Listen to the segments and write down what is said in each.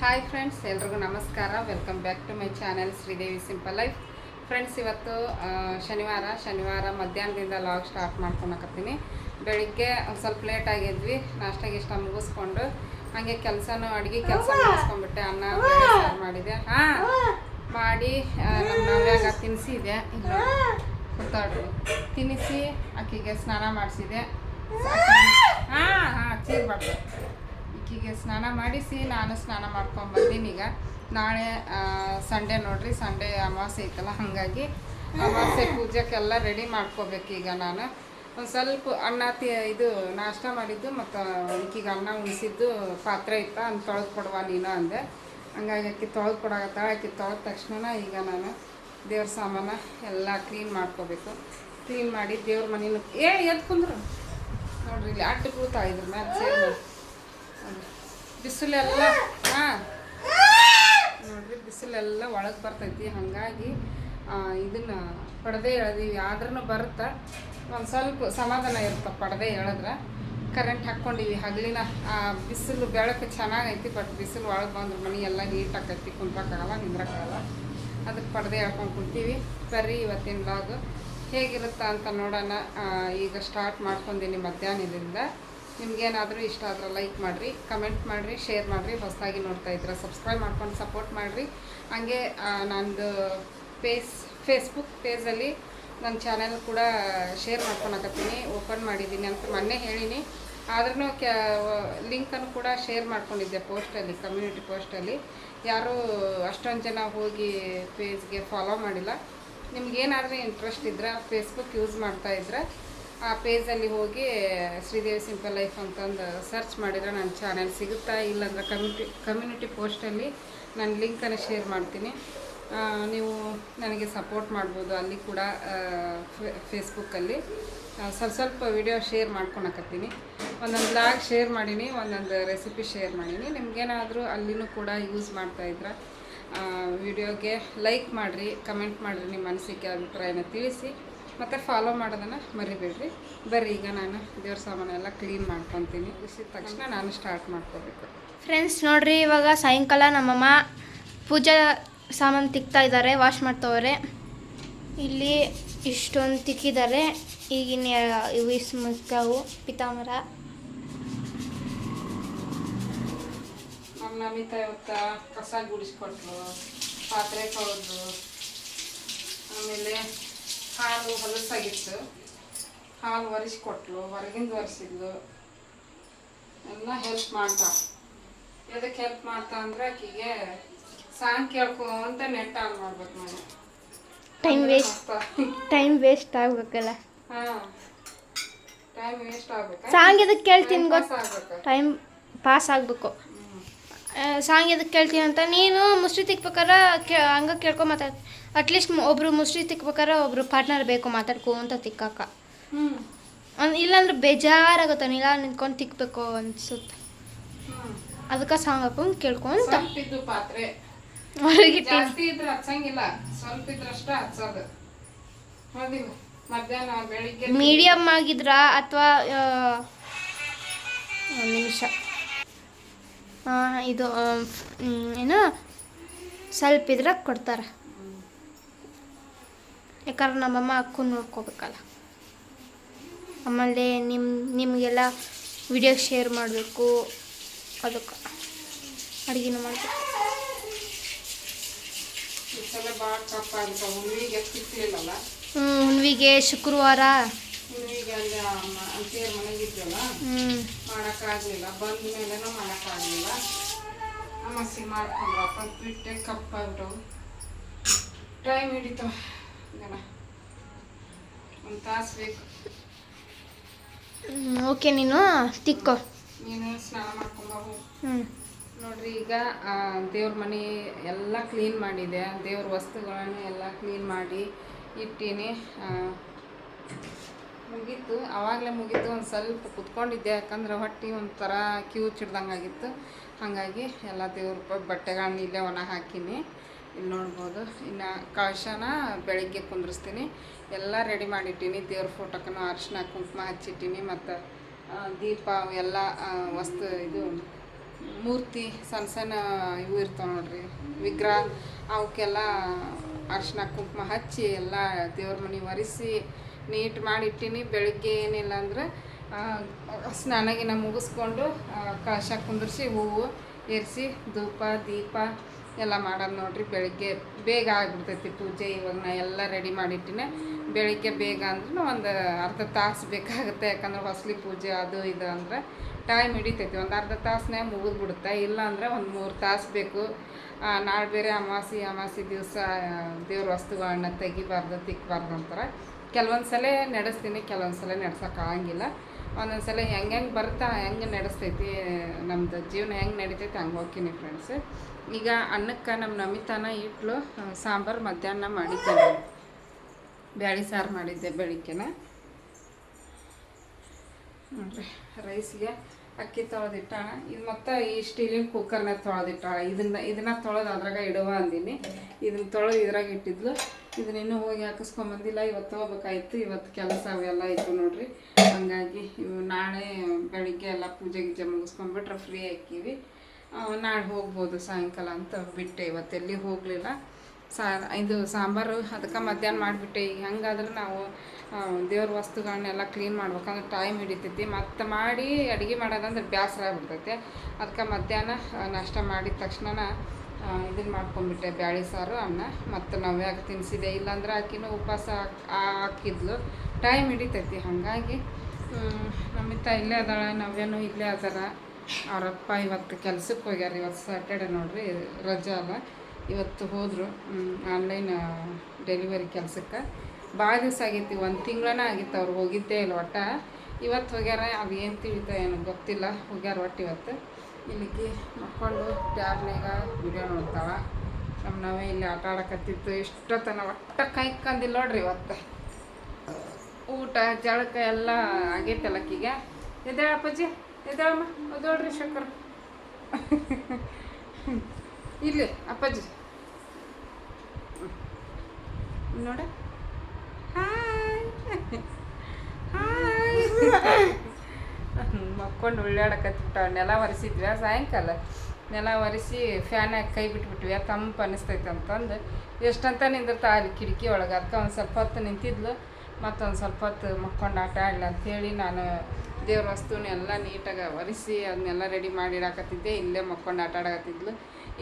Hi friends ಎಲ್ರಿಗೂ ನಮಸ್ಕಾರ. Welcome back to my channel Sridevi simple life friends ಇವತ್ತು ಶನಿವಾರ ಶನಿವಾರ ಮಧ್ಯಾಹ್ನದಿಂದ ಲಾಗ್ ಸ್ಟಾರ್ಟ್ ಮಾಡ್ಕೊಳಕತ್ತೀನಿ. ಬೆಳಿಗ್ಗೆ ಒಂದು ಸ್ವಲ್ಪ ಲೇಟ್ ಆಗಿದ್ವಿ ನಾಷ್ಟಾಗಿ ಇಷ್ಟ ಮುಗಿಸ್ಕೊಂಡು ಹಾಗೆ ಕೆಲಸನೂ ಅಡುಗೆ ಕೆಲಸ ಮುಗಿಸ್ಕೊಂಡ್ಬಿಟ್ಟೆ ಅನ್ನ ಮಾಡಿದೆ. ಹಾಂ ಮಾಡಿ ನಮ್ಮ ನವ್ಯಾಗ ತಿನ್ನಿಸಿದೆ ಇಲ್ಲ ಕೂತಾಡ್ರು ತಿನ್ನಿಸಿ ಆಕೆಗೆ ಸ್ನಾನ ಮಾಡಿಸಿದೆ. ಹಾಂ ಹಾಂ ಚೀರ್ಬಾರ್ದು ಈಕಿಗೆ ಸ್ನಾನ ಮಾಡಿಸಿ ನಾನು ಸ್ನಾನ ಮಾಡ್ಕೊಂಡು ಬಂದೀನಿ ಈಗ. ನಾಳೆ ಸಂಡೇ ನೋಡ್ರಿ ಸಂಡೇ ಅಮಾವಾಸ್ಯೆ ಐತಲ್ಲ, ಹಾಗಾಗಿ ಅಮಾವಾಸ್ಯೆ ಪೂಜೆಗೆಲ್ಲ ರೆಡಿ ಮಾಡ್ಕೋಬೇಕು ಈಗ ನಾನು. ಒಂದು ಸ್ವಲ್ಪ ಅನ್ನ ಇದು ನಾಷ್ಟ ಮಾಡಿದ್ದು ಮತ್ತು ಈಗೀಗ ಅನ್ನ ಉಣಿಸಿದ್ದು ಪಾತ್ರೆ ಇತ್ತ ಅಂತ ತೊಳೆದು ಕೊಡುವ ನೀನು ಅಂದೆ. ಹಂಗಾಗಿ ಆಕಿ ತೊಳೆದು ಕೊಡಾಕತ್ತಾಳ ಆಕಿ ತೊಳೆದ ತಕ್ಷಣ ಈಗ ನಾನು ದೇವ್ರ ಸಾಮಾನು ಎಲ್ಲ ಕ್ಲೀನ್ ಮಾಡ್ಕೋಬೇಕು. ಕ್ಲೀನ್ ಮಾಡಿ ದೇವ್ರ ಮನೇನು ಏ, ಎದ್ದು ನೋಡ್ರಿ ಇಲ್ಲಿ ಅಟ್ಟು ಕೂತಾಯಿದ್ರು ನೋಡ್ರಿ ಬಿಸಿಲೆಲ್ಲ ಹಾಂ. ನೋಡ್ರಿ ಬಿಸಿಲೆಲ್ಲ ಒಳಗೆ ಬರ್ತೈತಿ. ಹಾಗಾಗಿ ಇದನ್ನು ಪಡದೆ ಎಳೆದೀವಿ. ಆದ್ರೂ ಬರುತ್ತೆ? ಒಂದು ಸ್ವಲ್ಪ ಸಮಾಧಾನ ಇರುತ್ತೆ ಪಡದೆ ಎಳೆದ್ರೆ. ಕರೆಂಟ್ ಹಾಕ್ಕೊಂಡಿವಿ. ಹಗಲಿನ ಆ, ಬಿಸಿಲು ಬೆಳಕು ಚೆನ್ನಾಗೈತಿ ಬಟ್ ಬಿಸಿಲು ಒಳಗೆ ಬಂದ್ರೆ ಮನೆ ಎಲ್ಲ ನೀಟ್ ಆಕೈತಿ. ಕುಂದ್ರಕ್ಕಾಗಲ್ಲ ನಿಂದ್ರಕ್ಕಾಗಲ್ಲ. ಅದಕ್ಕೆ ಪರದೆ ಹೇಳ್ಕೊಂಡು ಕುಂತೀವಿ. ಬರ್ರಿ ಇವತ್ತಿನ ಬ್ಲಾಗ್ ಹೇಗಿರುತ್ತಾ ಅಂತ ನೋಡೋಣ. ಈಗ ಸ್ಟಾರ್ಟ್ ಮಾಡ್ಕೊಂಡೀನಿ ಮಧ್ಯಾಹ್ನದಿಂದ. ನಿಮ್ಗೇನಾದರೂ ಇಷ್ಟ ಆದರೆ ಲೈಕ್ ಮಾಡಿರಿ ಕಮೆಂಟ್ ಮಾಡಿರಿ ಶೇರ್ ಮಾಡಿರಿ, ಹೊಸದಾಗಿ ನೋಡ್ತಾ ಇದ್ರೆ ಸಬ್ಸ್ಕ್ರೈಬ್ ಮಾಡ್ಕೊಂಡು ಸಪೋರ್ಟ್ ಮಾಡಿರಿ. ಹಂಗೆ ನಂದು ಪೇಸ್ ಫೇಸ್ಬುಕ್ ಪೇಜಲ್ಲಿ ನನ್ನ ಚಾನೆಲ್ ಕೂಡ ಶೇರ್ ಮಾಡ್ಕೊಳಕತ್ತೀನಿ ಓಪನ್ ಮಾಡಿದ್ದೀನಿ ಅಂತ ಮೊನ್ನೆ ಹೇಳೀನಿ. ಆದ್ರೂ ಕ್ಯಾ, ಲಿಂಕನ್ನು ಕೂಡ ಶೇರ್ ಮಾಡ್ಕೊಂಡಿದ್ದೆ ಪೋಸ್ಟಲ್ಲಿ ಕಮ್ಯುನಿಟಿ ಪೋಸ್ಟಲ್ಲಿ ಯಾರೂ ಅಷ್ಟೊಂದು ಜನ ಹೋಗಿ ಪೇಜ್ಗೆ ಫಾಲೋ ಮಾಡಿಲ್ಲ. ನಿಮ್ಗೇನಾದರೂ ಇಂಟ್ರೆಸ್ಟ್ ಇದ್ದರೆ ಫೇಸ್ಬುಕ್ ಯೂಸ್ ಮಾಡ್ತಾ ಇದ್ರೆ ಆ ಪೇಜಲ್ಲಿ ಹೋಗಿ ಶ್ರೀದೇವಿ ಸಿಂಪಲ್ ಲೈಫ್ ಅಂತಂದು ಸರ್ಚ್ ಮಾಡಿದ್ರೆ ನನ್ನ ಚಾನೆಲ್ ಸಿಗುತ್ತಾ ಇಲ್ಲಾಂದ್ರೆ ಕಮ್ಯುನಿಟಿ ಕಮ್ಯುನಿಟಿ ಪೋಸ್ಟಲ್ಲಿ ನಾನು ಲಿಂಕನ್ನು ಶೇರ್ ಮಾಡ್ತೀನಿ. ನೀವು ನನಗೆ ಸಪೋರ್ಟ್ ಮಾಡ್ಬೋದು ಅಲ್ಲಿ ಕೂಡ ಫೇಸ್ಬುಕ್ಕಲ್ಲಿ ಸ್ವಲ್ಪ ಸ್ವಲ್ಪ ವಿಡಿಯೋ ಶೇರ್ ಮಾಡ್ಕೊಳಕತ್ತೀನಿ. ಒಂದೊಂದು ಬ್ಲಾಗ್ ಶೇರ್ ಮಾಡೀನಿ, ಒಂದೊಂದು ರೆಸಿಪಿ ಶೇರ್ ಮಾಡೀನಿ. ನಿಮಗೇನಾದರೂ ಅಲ್ಲಿನೂ ಕೂಡ ಯೂಸ್ ಮಾಡ್ತಾಯಿದ್ರೆ ವಿಡಿಯೋಗೆ ಲೈಕ್ ಮಾಡಿರಿ ಕಮೆಂಟ್ ಮಾಡಿರಿ, ನಿಮ್ಮ ಅನಿಸಿಕೆ, ಅಭಿಪ್ರಾಯನ ತಿಳಿಸಿ. ಮತ್ತು ಫಾಲೋ ಮಾಡೋದನ್ನು ಮರಿಬೇಡ್ರಿ. ಬರ್ರಿ ಈಗ ನಾನು ದೇವ್ರ ಸಾಮಾನೆಲ್ಲ ಕ್ಲೀನ್ ಮಾಡ್ಕೊತೀನಿ. ಬಿಸಿದ ತಕ್ಷಣ ನಾನು ಸ್ಟಾರ್ಟ್ ಮಾಡ್ಕೋಬೇಕು. ಫ್ರೆಂಡ್ಸ್ ನೋಡ್ರಿ ಇವಾಗ ಸಾಯಂಕಾಲ ನಮ್ಮಮ್ಮ ಪೂಜಾ ಸಾಮಾನು ತಿಕ್ತಾ ಇದ್ದಾರೆ ವಾಶ್ ಮಾಡ್ತವ್ರೆ. ಇಲ್ಲಿ ಇಷ್ಟೊಂದು ತಿಕ್ಕಿದ್ದಾರೆ. ಈಗಿನ ಇವು ಇಷ್ಟು ಮುಗ್ತಾವು ಪಿತಾಮರ. ನಮಿತ ಇವತ್ತ ಕಸ ಗುಡಿಸ್ಕೊಟ್ರು ಪಾತ್ರೆ ತೊಳೆದು ಆಮೇಲೆ ಹಾಲು ಹೊಲಸಾಗಿತ್ತು. ಹಾಲು ಒರೆಸ್ಕೊಟ್ಲು ಹೊರಗಿಂದ ಒರೆಸಿದ್ಲು. ಎಲ್ಲ ಹೆಲ್ಪ್ ಮಾಡ್ತಾ. ಎದಕ್ಕೆ ಹೆಲ್ಪ್ ಮಾಡ್ತಾ ಅಂದ್ರೆ ಆಕಿಗೆ ಸಾಂಗ್ ಕೇಳ್ಕೊಂತ ನೆಟ್ ಆನ್ ಮಾಡ್ಬೇಕು ನಾನು. ಟೈಮ್ ವೇಸ್ಟ್ ಟೈಮ್ ವೇಸ್ಟ್ ಆಗ್ಬೇಕಲ್ಲ. ಹಾ. ಟೈಮ್ ವೇಸ್ಟ್ ಆಗ್ಬೇಕು. ಸಾಂಗ್ ಎದಕ್ಕೆ ಕೇಳ್ತೀನಿ ಗೊತ್ತಾ ಟೈಮ್ ಪಾಸ್ ಆಗಬೇಕು. ಸಾಂಗ್ ಎದಕ್ಕೆ ಕೇಳ್ತೀನಿ ಅಂತ ನೀನು ಮುಷ್ಟಿ ತಿಕ್ಬೇಕಾರ ಕೇ ಹಂಗೆ ಕೇಳ್ಕೊ ಮಾತಾಡ್ ಅಟ್ಲೀಸ್ಟ್ ಒಬ್ರು ಮುಸ್ಲಿ ತಿಕ್ಬೇಕಾರ ಒಬ್ರು ಪಾರ್ಟ್ನರ್ ಬೇಕು ಮಾತಾಡ್ಕೋ ಅಂತ ತಿಕ್ಕಾಕ ಇಲ್ಲಾಂದ್ರೆ ಬೇಜಾರಾಗುತ್ತೆ ಇಲ್ಲ ನಿಂತ್ಕೊಂಡು ತಿಕ್ಬೇಕು ಅನ್ಸುತ್ತೆ. ಅದಕ್ಕೆ ಸಾಂಗ್ ಹಾಕೊಂಡು ಕೇಳ್ಕೊಂತ. ಪಾತ್ರೆ. ಜಾಸ್ತಿ ಇದ್ರೆ ಹಚ್ಚಂಗಿಲ್ಲ. ಸ್ವಲ್ಪ ಇದ್ರಷ್ಟ ಹಚ್ಚೋದು. ಹೌದಿಲ್ಲ ಮಧ್ಯಾಹ್ನ ಬೆಳಿಗ್ಗೆ ಮೀಡಿಯಮ್ ಆಗಿದ್ರ ಅಥವಾ ಒಂದು ನಿಮಿಷ. ಇದು ಏನು? ಸ್ವಲ್ಪ ಇದ್ರೆ ಕೊಡ್ತಾರೆ. ಯಾಕಂದ್ರೆ ನಮ್ಮಮ್ಮ ಅಕ್ಕೂ ನೋಡ್ಕೋಬೇಕಲ್ಲ. ಆಮೇಲೆ ನಿಮ್ಮ ನಿಮಗೆಲ್ಲ ವಿಡಿಯೋ ಶೇರ್ ಮಾಡಬೇಕು. ಅದಕ್ಕೆ ಅಡುಗೆನೂ ಮಾಡಬೇಕು. ಹ್ಞೂ ಹುಣ್ವಿಗೆ ಶುಕ್ರವಾರ. ಮಾಡಕ್ಕಾಗಲಿಲ್ಲ. ಬಂದ ಮೇಲೆನೂ ಮಾಡೋಕ್ಕಾಗಲಿಲ್ಲ. ಅಮಾಸಿ ಮಾಡ್ಕೊಂಡ್ರಪ್ಪ ಬಿಟ್ಟೆ ಕಪ್ಪಾಗ್ಬಿಟ್ಟು ಟೈಮ್ ಹಿಡಿತಾವ ಒಂದು ತಾಸು ಬೇಕು. ಓಕೆ ನೀನು? ತಿಕ್ಕೋ. ನೀನು ಸ್ನಾನ ಮಾಡ್ಕೊಂಬ ಹ್ಞೂ ನೋಡ್ರಿ ಈಗ ದೇವ್ರ ಮನೆ ಎಲ್ಲ ಕ್ಲೀನ್ ಮಾಡಿದೆ. ದೇವ್ರ ವಸ್ತುಗಳನ್ನು ಎಲ್ಲ ಕ್ಲೀನ್ ಮಾಡಿ ಇಟ್ಟೀನಿ. ಮುಗೀತು. ಆವಾಗಲೇ ಮುಗೀತು. ಒಂದು ಸ್ವಲ್ಪ ಕುತ್ಕೊಂಡಿದ್ದೆ. ಯಾಕಂದ್ರೆ ಹೊಟ್ಟೆ ಒಂಥರ ಕ್ಯೂ ಚಿಡ್ದಂಗೆ ಆಗಿತ್ತು ಹಾಗಾಗಿ ಎಲ್ಲ ದೇವ್ರ ಬಟ್ಟೆಗಳನ್ನ ಇಲ್ಲೇ ಒಣ ಹಾಕೀನಿ. ಇಲ್ಲಿ ನೋಡ್ಬೋದು. ಇನ್ನು ಕಳಶನ ಬೆಳಗ್ಗೆ ಕುಂದ್ರಿಸ್ತೀನಿ. ಎಲ್ಲ ರೆಡಿ ಮಾಡಿಟ್ಟೀನಿ. ದೇವ್ರ ಫೋಟೋಕ್ಕೂ ಅರಿಶಿನ ಕುಂಕುಮ ಹಚ್ಚಿಟ್ಟೀನಿ ಮತ್ತು ದೀಪ ಎಲ್ಲ ವಸ್ತು ಇದು, ಮೂರ್ತಿ, ಸಣ್ಣ ಸಣ್ಣ ಇವು ಇರ್ತಾವೆ ನೋಡ್ರಿ. ವಿಗ್ರಹ ಅವಕ್ಕೆಲ್ಲ ಅರ್ಶಿನ ಕುಂಕುಮ ಹಚ್ಚಿ ಎಲ್ಲ ದೇವ್ರ ಮನೆ ಒರೆಸಿ ನೀಟ್ ಮಾಡಿಟ್ಟೀನಿ. ಬೆಳಗ್ಗೆ ಏನಿಲ್ಲ ಅಂದ್ರೆ ಸ್ನಾನಗಿನ ಸ್ನಾನ ಗಿನ ಮುಗಿಸ್ಕೊಂಡು ಕಳಶ ಕುಂದಿರ್ಸಿ ಹೂವು ಏರಿಸಿ, ಧೂಪ, ದೀಪ ಎಲ್ಲ ಮಾಡೋದು ನೋಡ್ರಿ, ಬೆಳಿಗ್ಗೆ ಬೇಗ ಆಗಿಬಿಡ್ತೈತಿ ಪೂಜೆ ಇವಾಗ ನಾ ಎಲ್ಲ ರೆಡಿ ಮಾಡಿಟ್ಟಿನಿ. ಬೆಳಿಗ್ಗೆ ಬೇಗ ಅಂದ್ರೂ ಒಂದು ಅರ್ಧ ತಾಸು ಬೇಕಾಗುತ್ತೆ, ಯಾಕಂದ್ರೆ ಹೊಸ್ಲಿ ಪೂಜೆ ಅದು ಇದು ಅಂದ್ರೆ ಟೈಮ್ ಹಿಡಿತೈತಿ. ಒಂದು ಅರ್ಧ ತಾಸನ್ನೇ ಮುಗಿದ್ಬಿಡುತ್ತೆ. ಇಲ್ಲ ಅಂದ್ರೆ ಒಂದು ಮೂರು ತಾಸು ಬೇಕು. ನಾಳೆ ಬೇರೆ ಅಮಾಸಿ ಅಮಾಸಿ ದಿವಸ ದೇವ್ರ ವಸ್ತುಗಳನ್ನ ತೆಗಿಬಾರ್ದು ತಿಕ್ಕಬಾರ್ದು ಅಂತಾರೆ. ಕೆಲವೊಂದು ಸಲ ನಡೆಸ್ತೀನಿ ಕೆಲವೊಂದು ಸಲ ನಡ್ಸೋಕ್ಕಾಗಂಗಿಲ್ಲ ಒಂದೊಂದು ಸಲ ಹೆಂಗೆ ಹೆಂಗೆ ಬರ್ತಾ, ಹೆಂಗೆ ನಡೆಸ್ತೈತಿ ನಮ್ಮದು ಜೀವನ ಹೆಂಗೆ ನಡಿತೈತಿ ಹಂಗೆ ಹೋಗ್ತೀನಿ ಫ್ರೆಂಡ್ಸ್ ಈಗ ಅನ್ನಕ್ಕೆ ನಮ್ಮ ನಮಿತಾನ ಇಟ್ಲು ಸಾಂಬಾರು ಮಧ್ಯಾಹ್ನ ಮಾಡಿದ್ದೆ ಬ್ಯಾಳಿ ಸಾರು ಮಾಡಿದ್ದೆ ಬೆಳಿಗ್ಗೆನ. ನೋಡ್ರಿ ರೈಸ್ಗೆ ಅಕ್ಕಿ ತೊಳೆದಿಟ್ಟ ಇದು ಮತ್ತು ಈ ಸ್ಟೀಲಿನ ಕುಕ್ಕರ್ನ ತೊಳೆದಿಟ್ಟಾಳ. ಇದನ್ನ ಇದನ್ನ ತೊಳೆದು ಅದ್ರಾಗ ಇಡುವ ಅಂದಿನಿ. ಇದನ್ನ ತೊಳೆದು ಇದ್ರಾಗ ಇಟ್ಟಿದ್ಲು. ಇದನ್ನ ಇನ್ನೂ ಹೋಗಿ ಹಾಕಿಸ್ಕೊಂಬಂದಿಲ್ಲ. ಇವತ್ತು ಹೋಗ್ಬೇಕಾಯ್ತು. ಇವತ್ತು ಕೆಲಸ ಅವೆಲ್ಲ ಇತ್ತು ನೋಡ್ರಿ. ಹಂಗಾಗಿ ಇವು ನಾಳೆ ಬೆಳಿಗ್ಗೆ ಎಲ್ಲ ಪೂಜೆ ಗೀಜೆ ಮುಗಿಸ್ಕೊಂಡ್ಬಿಟ್ರೆ ಫ್ರೀ ಆ, ನಾಳೆ ಹೋಗ್ಬೋದು ಸಾಯಂಕಾಲ ಅಂತ ಬಿಟ್ಟೆ ಇವತ್ತೆಲ್ಲಿ ಹೋಗಲಿಲ್ಲ. ಸಾ, ಇದು ಸಾಂಬಾರು ಅದಕ್ಕೆ ಮಧ್ಯಾಹ್ನ ಮಾಡಿಬಿಟ್ಟೆ. ಈಗ ಹಂಗಾದ್ರೆ ನಾವು ದೇವ್ರ ವಸ್ತುಗಳನ್ನೆಲ್ಲ ಕ್ಲೀನ್ ಮಾಡ್ಬೇಕಂದ್ರೆ ಟೈಮ್ ಹಿಡಿತೈತಿ. ಮತ್ತು ಮಾಡಿ ಅಡುಗೆ ಮಾಡೋದಂದ್ರೆ ಬೇಸರ ಆಗ್ಬಿಡ್ತೈತೆ. ಅದಕ್ಕೆ ಮಧ್ಯಾಹ್ನ ನಾಷ್ಟ ಮಾಡಿದ ತಕ್ಷಣ ಇದನ್ನು ಮಾಡ್ಕೊಂಡ್ಬಿಟ್ಟೆ, ಬ್ಯಾಳಿ ಸಾರು, ಅನ್ನ. ಮತ್ತು ನವ್ಯಾಗ ತಿನ್ನಿಸಿದೆ ಇಲ್ಲಾಂದ್ರೆ ಆಕಿನೂ ಉಪವಾಸ ಹಾಕಿದ್ಲು. ಟೈಮ್ ಹಿಡಿತೈತಿ. ಹಾಗಾಗಿ ನಮ್ಮಿತ್ತ ಇಲ್ಲೇ ಅದಾಳ, ನವ್ಯನೂ ಇಲ್ಲೇ ಅದಾರ. ಅವರಪ್ಪ ಇವತ್ತು ಕೆಲ್ಸಕ್ಕೆ ಹೋಗ್ಯಾರ. ಇವತ್ತು ಸ್ಯಾಟರ್ಡೆ ನೋಡ್ರಿ, ರಜಾ ಅಲ್ಲ. ಇವತ್ತು ಹೋದರು ಆನ್ಲೈನ್ ಡೆಲಿವರಿ ಕೆಲಸಕ್ಕೆ. ಭಾಳ ದಿವಸ ಆಗೈತಿ, ಒಂದು ತಿಂಗಳನ ಆಗಿತ್ತು ಅವ್ರು ಹೋಗಿದ್ದೇ ಇಲ್ಲ ಒಟ್ಟ. ಇವತ್ತು ಹೋಗ್ಯಾರ ಅದು ಏನು ತಿಳಿತ ಏನು ಗೊತ್ತಿಲ್ಲ. ಹೋಗ್ಯಾರ ಒಟ್ಟು ಇವತ್ತು. ಇಲ್ಲಿಗೆ ಮಕ್ಕೊಂಡು ಟ್ಯಾಬ್ನಾಗ ವಿಡಿಯೋ ನೋಡ್ತಾವ ನಮ್ಮ ನಾವೇ ಇಲ್ಲಿ ಆಟ ಆಡಕತ್ತಿತ್ತು. ಇಷ್ಟೊತ್ತನ ಒಟ್ಟ ಕೈ ಕಂದಿಲ್ಲ ನೋಡ್ರಿ ಇವತ್ತು. ಊಟ, ಜಳಕ ಎಲ್ಲ ಆಗೈತಲ್ಲ ಆಕಿಗೆ ಎದ್ದೇಳ ಅದೋಡ್ರಿ ಶಂಕರ್. ಇಲ್ಲಿ, ಅಪ್ಪಾಜಿ. ನೋಡ. ಮಕ್ಕೊಂಡು ಉಳ್ಳಾಡಕತ್ತಿಬಿಟ್ಟ ನೆಲ ಒರೆಸಿದ್ವಿ. ಸಾಯಂಕಾಲ ನೆಲ ಒರೆಸಿ ಫ್ಯಾನಾಗ ಕೈ ಬಿಟ್ಬಿಟ್ವಿ. ತಂಪು ಅನಿಸ್ತೈತೆ ಅಂತಂದು ಎಷ್ಟಂತ ನಿಂದಿರ್ತಾ, ಅಲ್ಲಿ ಕಿಟಕಿ ಒಳಗೆ. ಅದಕ್ಕೆ ಒಂದು ಸ್ವಲ್ಪ ಹೊತ್ತು ನಿಂತಿದ್ಲು. ಮತ್ತೊಂದು ಸ್ವಲ್ಪ ಹೊತ್ತು ಮಕ್ಕೊಂಡು ಆಟ ಆಡಲಿ ಅಂಥೇಳಿ ನಾನು ದೇವ್ರ ವಸ್ತುನೆಲ್ಲ ನೀಟಾಗಿ ಒರೆಸಿ ಅದನ್ನೆಲ್ಲ ರೆಡಿ ಮಾಡಿ ಇಡಾಕತ್ತಿದ್ದೆ. ಇಲ್ಲೇ ಮಕ್ಕೊಂಡು ಆಟ ಆಡಕತ್ತಿದ್ಲು.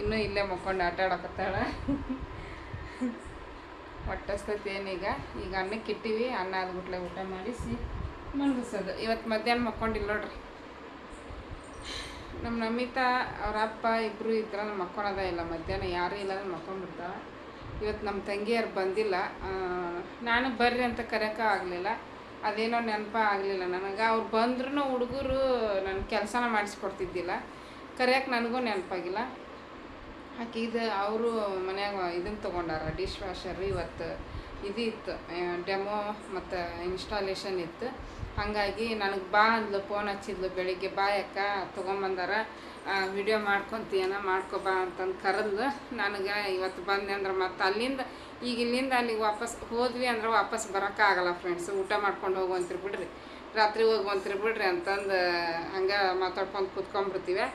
ಇನ್ನೂ ಇಲ್ಲೇ ಮಕ್ಕೊಂಡು ಆಟ ಆಡಕತ್ತಾಳ. ಒಟ್ಟಸ್ತೈತಿ ಏನೀಗ? ಈಗ ಅನ್ನಕ್ಕೆ ಇಟ್ಟಿವಿ. ಅನ್ನ ಆದ್ಬಿಟ್ಲೆ ಊಟ ಮಾಡಿಸಿ ಮಲಗಿಸೋದು. ಇವತ್ತು ಮಧ್ಯಾಹ್ನ ಮಕ್ಕೊಂಡಿಲ್ಲ ನೋಡ್ರಿ. ನಮ್ಮ ನಮಿತಾ ಅವ್ರ ಅಪ್ಪ ಇಬ್ಬರು ಇದ್ರೆ ಮಕ್ಕೊಳೋದೇ ಇಲ್ಲ. ಮಧ್ಯಾಹ್ನ ಯಾರೂ ಇಲ್ಲ ಅಂದ್ರೆ ಮಕ್ಕೊಂಡ್ಬಿಡ್ತಾಳೆ ಇವತ್ತು ನಮ್ಮ ತಂಗಿಯರು ಬಂದಿಲ್ಲ. ನಾನು ಬರ್ರಿ ಅಂತ ಕರೆಯೋಕೆ ಆಗಲಿಲ್ಲ. ಅದೇನೋ ನೆನಪ ಆಗಲಿಲ್ಲ ನನಗೆ. ಅವ್ರು ಬಂದ್ರೂ ಹುಡುಗರು ನನ್ನ ಕೆಲಸನ ಮಾಡಿಸ್ಕೊಡ್ತಿದ್ದಿಲ್ಲ. ಕರೆಯೋಕೆ ನನಗೂ ನೆನಪಾಗಿಲ್ಲ. ಆಕೆ ಇದು ಅವರು ಮನ್ಯಾಗ ಇದನ್ನು ತೊಗೊಂಡಾರ, ಡಿಶ್ ವಾಷರ್ ಇವತ್ತು. ಇದು ಇತ್ತು ಡೆಮೋ ಮತ್ತು ಇನ್ಸ್ಟಾಲೇಷನ್ ಇತ್ತು. ಹಾಗಾಗಿ ನನಗೆ ಬಾ ಅಂದ್ಲು ಫೋನ್ ಹಚ್ಚಿದ್ಲು ಬೆಳಿಗ್ಗೆ, ಬಾ ಅಕ್ಕ ತೊಗೊಂಬಂದಾರ? ವಿಡಿಯೋ ಮಾಡ್ಕೊತೀಯನ, ಮಾಡ್ಕೊ ಬಾ ಅಂತಂದು ಕರೆದ್ಲು. ನನಗೆ ಇವತ್ತು ಬಂದೆ ಅಂದ್ರೆ ಮತ್ತೆ ಅಲ್ಲಿಂದ, ಈಗ ಇಲ್ಲಿಂದ ಅಲ್ಲಿಗೆ ವಾಪಸ್ ಹೋದ್ವಿ ಅಂದ್ರೆ ವಾಪಸ್ ಬರೋಕ್ಕಾಗಲ್ಲ ಫ್ರೆಂಡ್ಸ್ ಊಟ ಮಾಡ್ಕೊಂಡು ಹೋಗುವಂತ್ರಿ ಬಿಡ್ರಿ. ರಾತ್ರಿ ಹೋಗುವಂತ್ರಿ ಬಿಡ್ರಿ ಅಂತಂದು ಹಂಗೆ ಮಾತಾಡ್ಕೊಂಡು ಕೂತ್ಕೊಂಡ್ಬಿಡ್ತೀವಿ.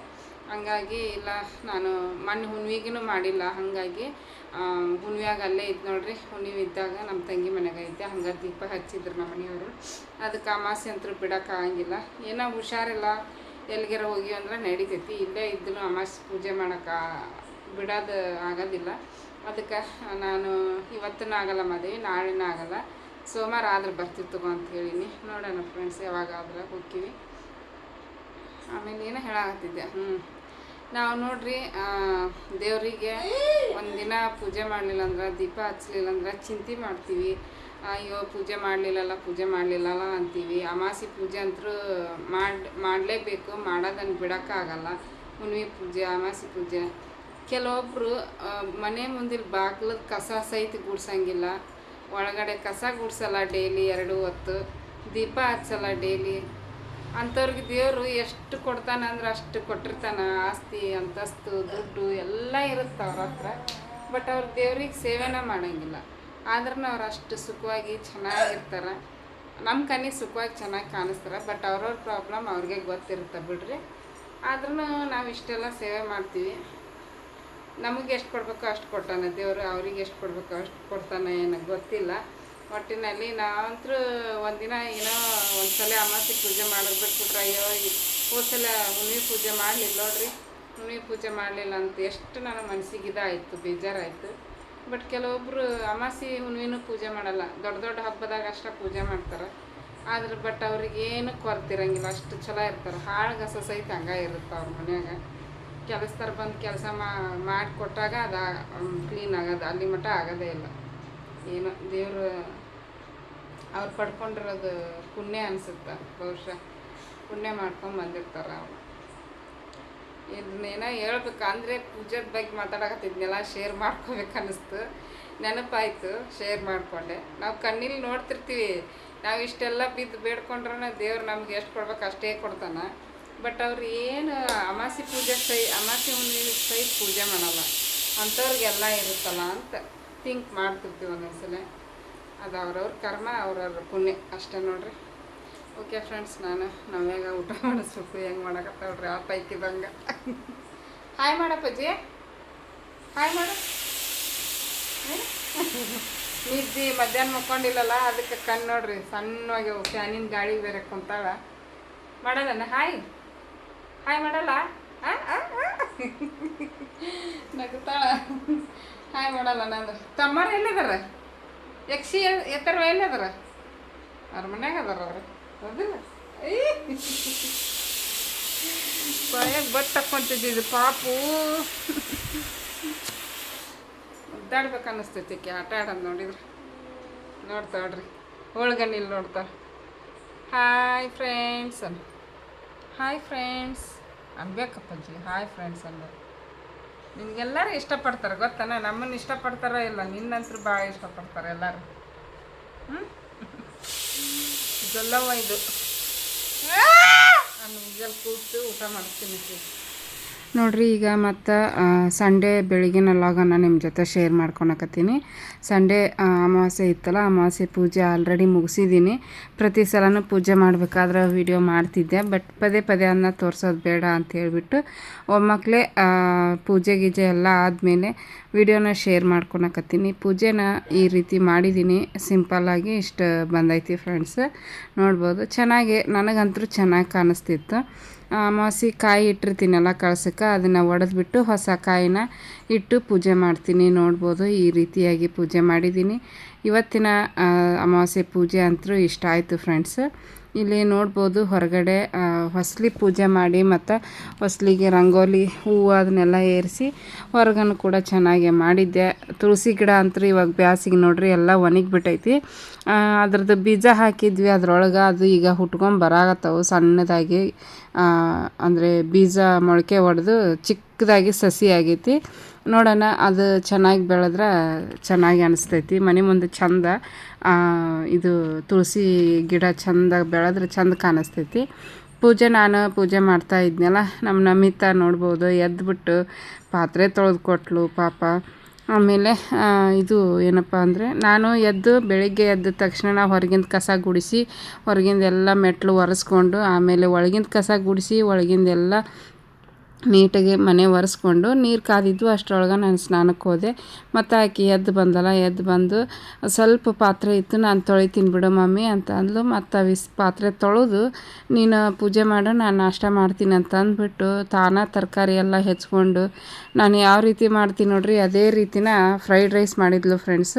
ಹಂಗಾಗಿ ಇಲ್ಲ, ನಾನು ಮಣ್ಣು ಹುಣ್ವಿಗೂ ಮಾಡಿಲ್ಲ, ಹಾಗಾಗಿ ಹುಣ್ವಿಯಾಗ ಅಲ್ಲೇ ಇದ್ದು ನೋಡ್ರಿ ಹುಣ್ಣಿಮೆ ಇದ್ದಾಗ ನಮ್ಮ ತಂಗಿ ಮನೆಗೆ ಐತೆ ಹಂಗೆ ದೀಪ ಹಚ್ಚಿದ್ರು ನಮ್ಮ ಮನೆಯವರು. ಅದಕ್ಕೆ ಅಮಾಸೆ ಅಂತರೂ ಬಿಡೋಕ್ಕಾಗಂಗಿಲ್ಲ ಏನೋ ಹುಷಾರಿಲ್ಲ, ಎಲ್ಲಿಗಾರ ಹೋಗಿ ಅಂದ್ರೆ ನಡಿತೈತಿ, ಇಲ್ಲೇ ಇದ್ದು ಅಮಾಸೆ ಪೂಜೆ ಮಾಡೋಕೆ ಬಿಡೋದು ಆಗೋದಿಲ್ಲ. ಅದಕ್ಕೆ ನಾನು ಇವತ್ತಿನ ಆಗಲ್ಲ ಮದುವೆ, ನಾಳೆನೂ ಆಗಲ್ಲ. ಸೋಮವಾರ ಆದ್ರೆ ಬರ್ತಿತ್ತು ಅಂತ ಹೇಳೀನಿ. ನೋಡೋಣ ಫ್ರೆಂಡ್ಸ್ ಯಾವಾಗ ಆದ್ರೆ ಹೋಗ್ತೀವಿ. ಆಮೇಲೆ ಏನೋ ಹೇಳಾಗತ್ತಿದ್ದೆ ಹ್ಞೂ ನಾವು ನೋಡ್ರಿ ದೇವರಿಗೆ ಒಂದಿನ ಪೂಜೆ ಮಾಡಲಿಲ್ಲ ಅಂದ್ರೆ, ದೀಪ ಹಚ್ಚಲಿಲ್ಲ ಅಂದ್ರೆ ಚಿಂತೆ ಮಾಡ್ತೀವಿ. ಅಯ್ಯೋ, ಪೂಜೆ ಮಾಡಲಿಲ್ಲಲ್ಲ ಪೂಜೆ ಮಾಡಲಿಲ್ಲಲ್ಲ ಅಂತೀವಿ. ಅಮಾಸಿ ಪೂಜೆ ಅಂತೂ ಮಾಡಿ, ಮಾಡಲೇಬೇಕು, ಮಾಡೋದನ್ನು ಬಿಡೋಕ್ಕಾಗಲ್ಲ ಹುಣ್ವಿ ಪೂಜೆ, ಅಮಾಸಿ ಪೂಜೆ. ಕೆಲವೊಬ್ಬರು ಮನೆ ಮುಂದಿನ ಬಾಗ್ಲದ ಕಸ ಸಹಿತ ಗುಡ್ಸಂಗಿಲ್ಲ. ಒಳಗಡೆ ಕಸ ಗುಡ್ಸಲ್ಲ ಡೈಲಿ ಎರಡು ಹೊತ್ತು. ದೀಪ ಹಚ್ಚಲ್ಲ ಡೈಲಿ. ಅಂಥವ್ರಿಗೆ ದೇವರು ಎಷ್ಟು ಕೊಡ್ತಾನೆ ಅಂದ್ರೆ ಅಷ್ಟು ಕೊಟ್ಟಿರ್ತಾನೆ, ಆಸ್ತಿ, ಅಂತಸ್ತು, ದುಡ್ಡು ಎಲ್ಲ ಇರುತ್ತೆ ಅವ್ರ ಹತ್ರ. ಬಟ್ ಅವ್ರು ದೇವ್ರಿಗೆ ಸೇವೆನ ಮಾಡೋಂಗಿಲ್ಲ. ಆದ್ರೂ ಅವ್ರು ಅಷ್ಟು ಸುಖವಾಗಿ ಚೆನ್ನಾಗಿರ್ತಾರೆ. ನಮ್ಮ ಕಣ್ಣಿಗೆ ಸುಖವಾಗಿ ಚೆನ್ನಾಗಿ ಕಾಣಿಸ್ತಾರೆ ಬಟ್ ಅವ್ರವ್ರ ಪ್ರಾಬ್ಲಮ್ ಅವ್ರಿಗೆ ಗೊತ್ತಿರುತ್ತೆ ಬಿಡ್ರಿ. ಆದ್ರೂ ನಾವು ಇಷ್ಟೆಲ್ಲ ಸೇವೆ ಮಾಡ್ತೀವಿ. ನಮಗೆ ಎಷ್ಟು ಕೊಡ್ಬೇಕೋ ಅಷ್ಟು ಕೊಟ್ಟಾನೆ ದೇವರು, ಅವ್ರಿಗೆ ಎಷ್ಟು ಕೊಡ್ಬೇಕೋ ಅಷ್ಟು ಕೊಡ್ತಾನೆ ಏನೋ ಗೊತ್ತಿಲ್ಲ. ಒಟ್ಟಿನಲ್ಲಿ ನಾವಂತೂ ಒಂದಿನ ಏನೋ ಒಂದ್ಸಲ ಅಮಾಸೆ ಪೂಜೆ ಮಾಡೋದು ಬಿಟ್ಬಿಟ್ರೆ ಅಯ್ಯೋ ಹೋದ್ಸಲ ಹುಣ್ಣಿ ಪೂಜೆ ಮಾಡಲಿಲ್ಲ ನೋಡ್ರಿ. ಹುಣ್ಣಿ ಪೂಜೆ ಮಾಡಲಿಲ್ಲ ಅಂತ ಎಷ್ಟು ನನ್ನ ಮನಸ್ಸಿಗೆ ಇದಾಯಿತು, ಬೇಜಾರಾಯಿತು. ಬಟ್ ಕೆಲವೊಬ್ಬರು ಅಮಾಸಿ ಹುಣ್ಣಿನೂ ಪೂಜೆ ಮಾಡಲ್ಲ. ದೊಡ್ಡ ದೊಡ್ಡ ಹಬ್ಬದಾಗ ಅಷ್ಟೇ ಪೂಜೆ ಮಾಡ್ತಾರೆ. ಆದ್ರೆ ಬಟ್ ಅವ್ರಿಗೆ ಏನು ಕೊರತಿರಂಗಿಲ್ಲ, ಅಷ್ಟು ಚಲೋ ಇರ್ತಾರೆ. ಹಾಳು ಗಸ ಸಹಿತ ಹಂಗೆ ಇರುತ್ತೆ ಅವ್ರ ಮನ್ಯಾಗ. ಕೆಲಸದಾರ ಬಂದು ಕೆಲಸ ಮಾಡಿಕೊಟ್ಟಾಗ ಅದು ಕ್ಲೀನ್ ಆಗೋದು, ಅಲ್ಲಿ ಮಟ್ಟ ಆಗೋದೇ ಇಲ್ಲ. ಏನೋ ದೇವರು ಅವ್ರು ಪಡ್ಕೊಂಡಿರೋದು ಪುಣ್ಯ ಅನಿಸುತ್ತೆ, ಬಹುಶಃ. ಪುಣ್ಯ ಮಾಡ್ಕೊಂಡು ಬಂದಿರ್ತಾರೆ ಅವ್ರು. ಇದನ್ನೇನೋ ಹೇಳ್ಬೇಕು, ಅಂದರೆ ಪೂಜೆದ ಬಗ್ಗೆ ಮಾತಾಡಕತ್ತಿದ್ನೆಲ್ಲ ಶೇರ್ ಮಾಡ್ಕೋಬೇಕು ಅನ್ನಿಸ್ತು. ನೆನಪಾಯಿತು ಶೇರ್ ಮಾಡಿಕೊಂಡೆ. ನಾವು ಕಣ್ಣಿಲ್ಲಿ ನೋಡ್ತಿರ್ತೀವಿ. ನಾವು ಇಷ್ಟೆಲ್ಲ ಬಿದ್ದು ಬೇಡ್ಕೊಂಡ್ರೂ ದೇವ್ರು ನಮ್ಗೆ ಎಷ್ಟು ಕೊಡ್ಬೇಕು ಅಷ್ಟೇ ಕೊಡ್ತಾನೆ. ಬಟ್ ಅವ್ರು ಏನು ಅಮಾಸಿ ಪೂಜೆ ಸೈ, ಅಮಾಸಿ ಹುಣ್ಣಿಮೆ ಸೈ ಪೂಜೆ ಮಾಡಲ್ಲ. ಅಂಥವ್ರಿಗೆಲ್ಲ ಇರುತ್ತಲ್ಲ ಅಂತ ಥಿಂಕ್ ಮಾಡ್ತಿರ್ತೀವಿ ಒಂದೊಂದ್ಸಲ. ಅದು ಅವ್ರವ್ರ ಕರ್ಮ, ಅವ್ರವ್ರ ಪುಣ್ಯ. ಅಷ್ಟೇ ನೋಡ್ರಿ. ಓಕೆ ಫ್ರೆಂಡ್ಸ್ ನಾನು ನಾವ್ಯಾಗ ಊಟ ಮಾಡಿಸ್ಬೇಕು, ಹೆಂಗೆ ಮಾಡಕತ್ತವ್ರಿ ಆ ಪೈಕಿ ಪೈಕಿದಂಗೆ ಹಾಯ್ ಮಾಡಪ್ಪಜ್ಜಿ ಹಾಯ್ ಮಾಡು? ನಿದ್ದಿ ಮಧ್ಯಾಹ್ನ ಮಕ್ಕೊಂಡಿಲ್ಲಲ್ಲ, ಅದಕ್ಕೆ ಕಣ್ಣು ನೋಡ್ರಿ ಸಣ್ಣವಾಗಿ ಫ್ಯಾನಿನ ಗಾಳಿ ಬೇರೆ ಕುಂತಾಳ. ಮಾಡಲ್ಲ? ಹಾಯ್ ಹಾಯ್ ಮಾಡಲ್ಲ? ನಗುತ್ತಾಳ. ಹಾಯ್ ಮಾಡಲ್ಲ ನಾನು ತಮ್ಮರು ಎಲ್ಲಿದಾರ? ಯಕ್ಷಿ ಎತ್ತರ ಎಲ್ಲಿದಾರ ಅವ್ರ ಮನ್ಯಾಗ ಅದಾರ ಅವ್ರು. ಬಾಯಾಗ ಬಟ್ ತಕ್ಕೊಂತಿದ್ದು ಪಾಪು. ಮುದ್ದಾಡ್ಬೇಕು ಅನ್ನಿಸ್ತೈತಿ ಆಟ ಆಡೋದು ನೋಡಿದ್ರೆ. ನೋಡ್ತಾಳ್ರಿ ಹೋಳ್ಗಣ್ಣಿಲ್ಲಿ ನೋಡ್ತಾಳೆ ಹಾಯ್ ಫ್ರೆಂಡ್ಸ್ ಅನ್ ಹಾಯ್ ಫ್ರೆಂಡ್ಸ್ ಅನ್ಬೇಕಪ್ಪಜ್ಜಿ ಹಾಯ್ ಫ್ರೆಂಡ್ಸ್ ಅಂದ. ನಿಮ್ಗೆಲ್ಲರೂ ಇಷ್ಟಪಡ್ತಾರೆ, ಗೊತ್ತಾನ? ನಮ್ಮನ್ನು ಇಷ್ಟಪಡ್ತಾರೋ ಇಲ್ಲ ನಿನ್ನಂತರೂ ಭಾಳ ಇಷ್ಟಪಡ್ತಾರೆ ಎಲ್ಲರೂ. ಹ್ಞೂ ಇದೆಲ್ಲವ ಇದು. ನಾನು ಮುಂಜಾನೆ ಕೂತು ಊಟ ಮಾಡ್ತೀನಿ. ನೋಡ್ರಿ, ಈಗ ಮತ್ತು ಸಂಡೇ ಬೆಳಗಿನ ಲಾಗನ್ನು ನಿಮ್ಮ ಜೊತೆ ಶೇರ್ ಮಾಡ್ಕೊಳಕತ್ತೀನಿ ಸಂಡೇ ಅಮಾವಾಸ್ಯೆ ಇತ್ತಲ್ಲ, ಅಮಾವಾಸ್ಯೆ ಪೂಜೆ ಆಲ್ರೆಡಿ ಮುಗಿಸಿದ್ದೀನಿ ಪ್ರತಿ ಸಲನೂ ಪೂಜೆ ಮಾಡಬೇಕಾದ್ರೆ ವಿಡಿಯೋ ಮಾಡ್ತಿದ್ದೆ ಬಟ್ ಪದೇ ಪದೇ ಅದನ್ನ ತೋರಿಸೋದು ಬೇಡ ಅಂತ ಹೇಳಿಬಿಟ್ಟು ಒಮ್ಮಕ್ಕಳೇ ಪೂಜೆ ಗೀಜೆ ಎಲ್ಲ ಆದಮೇಲೆ ವಿಡಿಯೋನ ಶೇರ್ ಮಾಡ್ಕೊಳಕತ್ತೀನಿ ಪೂಜೆನ ಈ ರೀತಿ ಮಾಡಿದ್ದೀನಿ ಸಿಂಪಲ್ಲಾಗಿ ಇಷ್ಟು ಬಂದೈತಿ ಫ್ರೆಂಡ್ಸ್ ನೋಡ್ಬೋದು, ಚೆನ್ನಾಗಿ, ನನಗಂತೂ ಚೆನ್ನಾಗಿ ಕಾಣಿಸ್ತಿತ್ತು. ಅಮಾವಾಸ್ಯೆ ಕಾಯಿ ಇಟ್ಟಿರ್ತೀನಲ್ಲ ಕಳ್ಸಕ್ಕೆ, ಅದನ್ನು ಒಡೆದ್ಬಿಟ್ಟು ಹೊಸ ಕಾಯಿನ ಇಟ್ಟು ಪೂಜೆ ಮಾಡ್ತೀನಿ. ನೋಡ್ಬೋದು ಈ ರೀತಿಯಾಗಿ ಪೂಜೆ ಮಾಡಿದ್ದೀನಿ. ಇವತ್ತಿನ ಅಮಾವಾಸ್ಯೆ ಪೂಜೆ ಅಂತೂ ಇಷ್ಟ ಆಯಿತು ಫ್ರೆಂಡ್ಸ್ ಇಲ್ಲಿ ನೋಡ್ಬೋದು ಹೊರಗಡೆ ಹೊಸಲಿ ಹೊಸ್ಲಿ ಪೂಜೆ ಮಾಡಿ ಮತ್ತು ಹೊಸಲಿಗೆ ರಂಗೋಲಿ ಹೂವು ಅದನ್ನೆಲ್ಲ ಏರಿಸಿ ಹೊರಗನ್ನು ಕೂಡ ಚೆನ್ನಾಗಿ ಮಾಡಿದ್ದೆ. ತುಳಸಿ ಗಿಡ ಅಂತೂ ಇವಾಗ ಬ್ಯಾಸಿಗೆ ನೋಡ್ರಿ ಎಲ್ಲ ಒಣಗಿಬಿಟ್ಟೈತಿ. ಅದ್ರದ್ದು ಬೀಜ ಹಾಕಿದ್ವಿ ಅದ್ರೊಳಗೆ, ಅದು ಈಗ ಹುಟ್ಕೊಂಡು ಬರಾಗತ್ತವು ಸಣ್ಣದಾಗಿ. ಅಂದರೆ ಬೀಜ ಮೊಳಕೆ ಒಡೆದು ಚಿಕ್ಕದಾಗಿ ಸಸಿ ಆಗೈತಿ. ನೋಡೋಣ, ಅದು ಚೆನ್ನಾಗಿ ಬೆಳೆದ್ರೆ ಚೆನ್ನಾಗಿ ಅನಿಸ್ತೈತಿ. ಮನೆ ಮುಂದೆ ಚಂದ ಇದು ತುಳಸಿ ಗಿಡ ಚಂದ ಬೆಳೆದ್ರೆ ಚಂದ ಕಾಣಿಸ್ತೈತಿ ಪೂಜೆ ನಾನು ಪೂಜೆ ಮಾಡ್ತಾ ಇದ್ನಲ್ಲ, ನಮ್ಮ ನಮಿತಾ ನೋಡ್ಬೋದು ಎದ್ದುಬಿಟ್ಟು ಪಾತ್ರೆ ತೊಳೆದು ಕೊಟ್ಲು ಪಾಪ. ಆಮೇಲೆ ಇದು ಏನಪ್ಪ ಅಂದರೆ, ನಾನು ಎದ್ದು ಬೆಳಿಗ್ಗೆ ಎದ್ದ ತಕ್ಷಣ ಹೊರಗಿಂದ ಕಸ ಗುಡಿಸಿ ಹೊರಗಿಂದೆಲ್ಲ ಮೆಟ್ಲು ಒರೆಸ್ಕೊಂಡು, ಆಮೇಲೆ ಒಳಗಿಂದ ಕಸ ಗುಡಿಸಿ ಒಳಗಿಂದೆಲ್ಲ ನೀಟಾಗಿ ಮನೆ ಒರೆಸ್ಕೊಂಡು ನೀರು ಕಾದಿದ್ದು ಅಷ್ಟರೊಳಗೆ ನಾನು ಸ್ನಾನಕ್ಕೆ ಹೋದೆ. ಮತ್ತು ಆಕೆ ಎದ್ದು ಬಂದಲ್ಲ ಎದ್ದು ಬಂದು ಸ್ವಲ್ಪ ಪಾತ್ರೆ ಇತ್ತು, ನಾನು ತೊಳಿತೀನಿ ಬಿಡು ಮಮ್ಮಿ ಅಂತ ಅಂದ್ಲು. ಮತ್ತು ವಿಸ್ ಪಾತ್ರೆ ತೊಳೆದು ನೀನು ಪೂಜೆ ಮಾಡು, ನಾನು ನಾಷ್ಟ ಮಾಡ್ತೀನಿ ಅಂತ ಅಂದ್ಬಿಟ್ಟು ತಾನ ತರಕಾರಿ ಎಲ್ಲ ಹೆಚ್ಕೊಂಡು ನಾನು ಯಾವ ರೀತಿ ಮಾಡ್ತೀನಿ ನೋಡ್ರಿ, ಅದೇ ರೀತಿನ ಫ್ರೈಡ್ ರೈಸ್ ಮಾಡಿದ್ಲು ಫ್ರೆಂಡ್ಸ್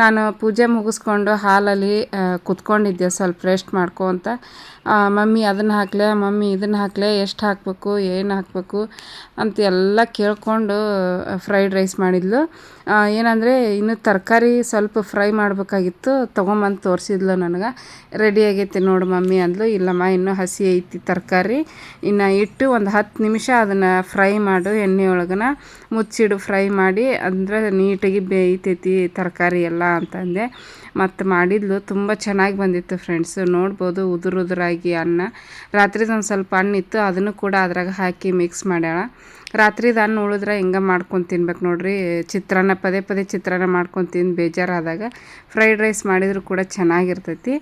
ನಾನು ಪೂಜೆ ಮುಗಿಸ್ಕೊಂಡು ಹಾಲಲ್ಲಿ ಕುತ್ಕೊಂಡಿದ್ದೆ ಸ್ವಲ್ಪ ರೆಸ್ಟ್ ಮಾಡ್ಕೊ ಅಂತ. ಮಮ್ಮಿ ಅದನ್ನು ಹಾಕ್ಲೆ, ಮಮ್ಮಿ ಇದನ್ನು ಹಾಕ್ಲೆ, ಎಷ್ಟು ಹಾಕಬೇಕು, ಏನು ಹಾಕಬೇಕು ಅಂತ ಎಲ್ಲ ಕೇಳ್ಕೊಂಡು ಫ್ರೈಡ್ ರೈಸ್ ಮಾಡಿದ್ಲು. ಏನಂದರೆ ಇನ್ನು ತರಕಾರಿ ಸ್ವಲ್ಪ ಫ್ರೈ ಮಾಡಬೇಕಾಗಿತ್ತು, ತೊಗೊಂಬಂದು ತೋರಿಸಿದ್ಲು ನನಗೆ. ರೆಡಿ ಆಗೈತಿ ನೋಡು ಮಮ್ಮಿ ಅಂದ್ಲು. ಇಲ್ಲಮ್ಮ, ಇನ್ನೂ ಹಸಿ ಐತಿ ತರಕಾರಿ. ಇನ್ನು ಇಟ್ಟು ಒಂದು ಹತ್ತು ನಿಮಿಷ ಅದನ್ನು ಫ್ರೈ ಮಾಡು ಎಣ್ಣೆ ಒಳಗನ ಮುಚ್ಚಿಡು ಫ್ರೈ ಮಾಡಿ, ಅಂದರೆ ನೀಟಾಗಿ ಬೇಯ್ತೈತಿ ತರಕಾರಿ ಎಲ್ಲ ಅಂತಂದೆ. ಮತ್ತು ಮಾಡಿದ್ಲು. ತುಂಬ ಚೆನ್ನಾಗಿ ಬಂದಿತ್ತು ಫ್ರೆಂಡ್ಸ್. ನೋಡ್ಬೋದು ಉದುರು ಉದುರಾಗಿ ಅನ್ನ. ರಾತ್ರಿದು ಒಂದು ಸ್ವಲ್ಪ ಹಣ್ಣಿತ್ತು ಅದನ್ನು ಕೂಡ ಅದ್ರಾಗ ಹಾಕಿ ಮಿಕ್ಸ್ ಮಾಡ್ಯಾಳ. ರಾತ್ರಿದು ದಾನ್ ಉಳಿದ್ರೆ ಹಿಂಗೆ ಮಾಡ್ಕೊಂಡು ತಿನ್ಬೇಕು ನೋಡ್ರಿ. ಚಿತ್ರಾನ್ನ, ಪದೇ ಪದೇ ಚಿತ್ರಾನ್ನ ಮಾಡ್ಕೊಂಡು ತಿಂದು ಬೇಜಾರಾದಾಗ ಫ್ರೈಡ್ ರೈಸ್ ಮಾಡಿದರೂ ಕೂಡ ಚೆನ್ನಾಗಿರ್ತೈತಿ.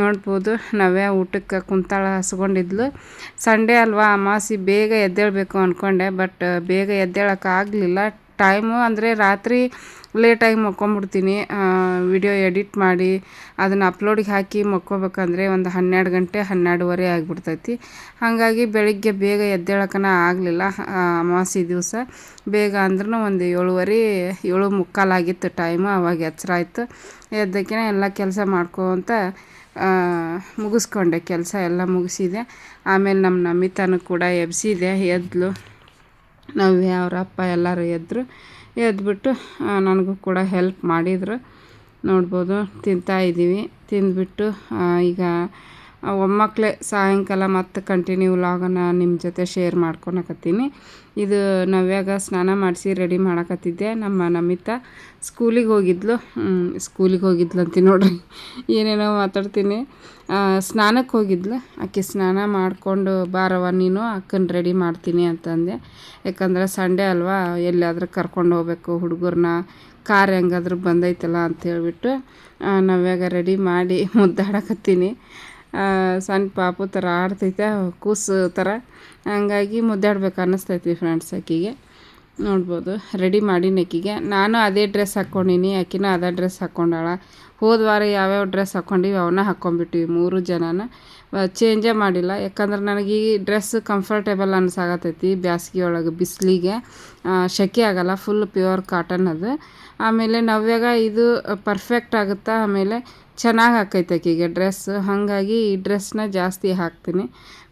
ನೋಡ್ಬೋದು ನಾವೇ ಊಟಕ್ಕೆ ಕುಂತಾಳ ಹಸ್ಕೊಂಡಿದ್ಲು ಸಂಡೇ ಅಲ್ವಾ ಅಮಾಸಿ ಬೇಗ ಎದ್ದೇಳಬೇಕು ಅಂದ್ಕೊಂಡೆ ಬಟ್ ಬೇಗ ಎದ್ದೇಳಕ್ಕೆ ಆಗಲಿಲ್ಲ. ಟೈಮು ಅಂದರೆ ರಾತ್ರಿ ಲೇಟಾಗಿ ಮಕ್ಕೊಂಬಿಡ್ತೀನಿ ವಿಡಿಯೋ ಎಡಿಟ್ ಮಾಡಿ ಅದನ್ನು ಅಪ್ಲೋಡಿಗೆ ಹಾಕಿ ಮಕ್ಕೋಬೇಕಂದ್ರೆ ಒಂದು ಹನ್ನೆರಡು ಗಂಟೆ, ಹನ್ನೆರಡುವರೆ ಆಗಿಬಿಡ್ತೈತಿ. ಹಾಗಾಗಿ ಬೆಳಿಗ್ಗೆ ಬೇಗ ಎದ್ದೇಳಕ್ಕನ ಆಗಲಿಲ್ಲ. ಅಮಾವಾಸ್ಯೆ ದಿವಸ ಬೇಗ ಅಂದ್ರೂ ಒಂದು ಏಳುವರೆ, ಏಳು ಮುಕ್ಕಾಲಾಗಿತ್ತು ಟೈಮು ಅವಾಗ ಎಚ್ಚರ ಆಯಿತು. ಎದ್ದಕ್ಕಿನ ಎಲ್ಲ ಕೆಲಸ ಮಾಡ್ಕೊತ ಮುಗಿಸ್ಕೊಂಡೆ. ಕೆಲಸ ಎಲ್ಲ ಮುಗಿಸಿದೆ. ಆಮೇಲೆ ನಮ್ಮ ನಮಿತಾನು ಕೂಡ ಎಬ್ಸಿದೆ, ಎದ್ಲು. ನವ್ಯ ಅವ್ರ ಅಪ್ಪ ಎಲ್ಲರೂ ಎದ್ದರು ಎದ್ಬಿಟ್ಟು ನನಗೂ ಕೂಡ ಹೆಲ್ಪ್ ಮಾಡಿದರು. ನೋಡ್ಬೋದು, ತಿಂತಾ ಇದ್ದೀವಿ ತಿಂದ್ಬಿಟ್ಟು ಈಗ ಆ, ಒಮ್ಮಕ್ಕಳೇ ಸಾಯಂಕಾಲ ಮತ್ತೆ ಕಂಟಿನ್ಯೂ ವ್ಲಾಗನ್ನು ನಿಮ್ಮ ಜೊತೆ ಶೇರ್ ಮಾಡ್ಕೊಳಕತ್ತೀನಿ. ಇದು ನವ್ಯಾಗ ಸ್ನಾನ ಮಾಡಿಸಿ ರೆಡಿ ಮಾಡಕತ್ತಿದ್ದೆ. ನಮ್ಮ ನಮಿತಾ ಸ್ಕೂಲಿಗೆ ಹೋಗಿದ್ಲು. ಸ್ಕೂಲಿಗೆ ಹೋಗಿದ್ಲು ಅಂತ ನೋಡ್ರಿ. ಏನೇನೋ ಮಾತಾಡ್ತೀನಿ. ಸ್ನಾನಕ್ಕೆ ಹೋಗಿದ್ಲು. ಆಕೆ ಸ್ನಾನ ಮಾಡಿಕೊಂಡು ಬಾರವ ನೀನು ಅಕ್ಕನ ರೆಡಿ ಮಾಡ್ತೀನಿ ಅಂತಂದೆ. ಯಾಕಂದ್ರೆ ಸಂಡೇ ಅಲ್ವಾ ಎಲ್ಲಾದ್ರೂ ಕರ್ಕೊಂಡು ಹೋಗ್ಬೇಕು ಹುಡುಗರನ್ನ ಕಾರ್ ಹೆಂಗಾದ್ರೂ ಬಂದೈತಲ್ಲ ಅಂತ ಹೇಳಿಬಿಟ್ಟು ನಾವ್ಯಾಗ ರೆಡಿ ಮಾಡಿ ಮುದ್ದಾಡಕತ್ತೀನಿ. ಸಣ್ಣ ಪಾಪು ಥರ ಆಡ್ತೈತೆ, ಕೂಸು ಥರ. ಹಂಗಾಗಿ ಮುದ್ದಾಡ್ಬೇಕು ಅನ್ನಿಸ್ತೈತಿ ಫ್ರೆಂಡ್ಸ್ ಆಕಿಗೆ. ನೋಡ್ಬೋದು ರೆಡಿ ಮಾಡೀನಿ ಆಕಿಗೆ. ನಾನು ಅದೇ ಡ್ರೆಸ್ ಹಾಕ್ಕೊಂಡೀನಿ, ಆಕಿನೂ ಅದೇ ಡ್ರೆಸ್ ಹಾಕ್ಕೊಂಡಾಳ. ಹೋದ ವಾರ ಯಾವ್ಯಾವ ಡ್ರೆಸ್ ಹಾಕ್ಕೊಂಡಿವಿ ಅವನ್ನ ಹಾಕ್ಕೊಂಡ್ಬಿಟ್ಟಿವಿ ಮೂರು ಜನನ. ಚೇಂಜೇ ಮಾಡಿಲ್ಲ. ಯಾಕಂದ್ರೆ ನನಗೆ ಈ ಡ್ರೆಸ್ ಕಂಫರ್ಟೇಬಲ್ ಅನ್ಸಾಗತ್ತೈತಿ ಬ್ಯಾಸ್ಗೆ ಒಳಗೆ ಬಿಸಿಲಿಗೆ ಸೆಕೆ ಆಗಲ್ಲ ಫುಲ್ ಪ್ಯೂರ್ ಕಾಟನ್ ಅದು. ಆಮೇಲೆ ನವ್ಯಾಗ ಇದು ಪರ್ಫೆಕ್ಟ್ ಆಗುತ್ತಾ, ಆಮೇಲೆ ಚೆನ್ನಾಗಿ ಆಕೈತೆ ಆಕಿಗೆ ಡ್ರೆಸ್ಸು ಹಾಗಾಗಿ ಈ ಡ್ರೆಸ್ನ ಜಾಸ್ತಿ ಹಾಕ್ತೀನಿ.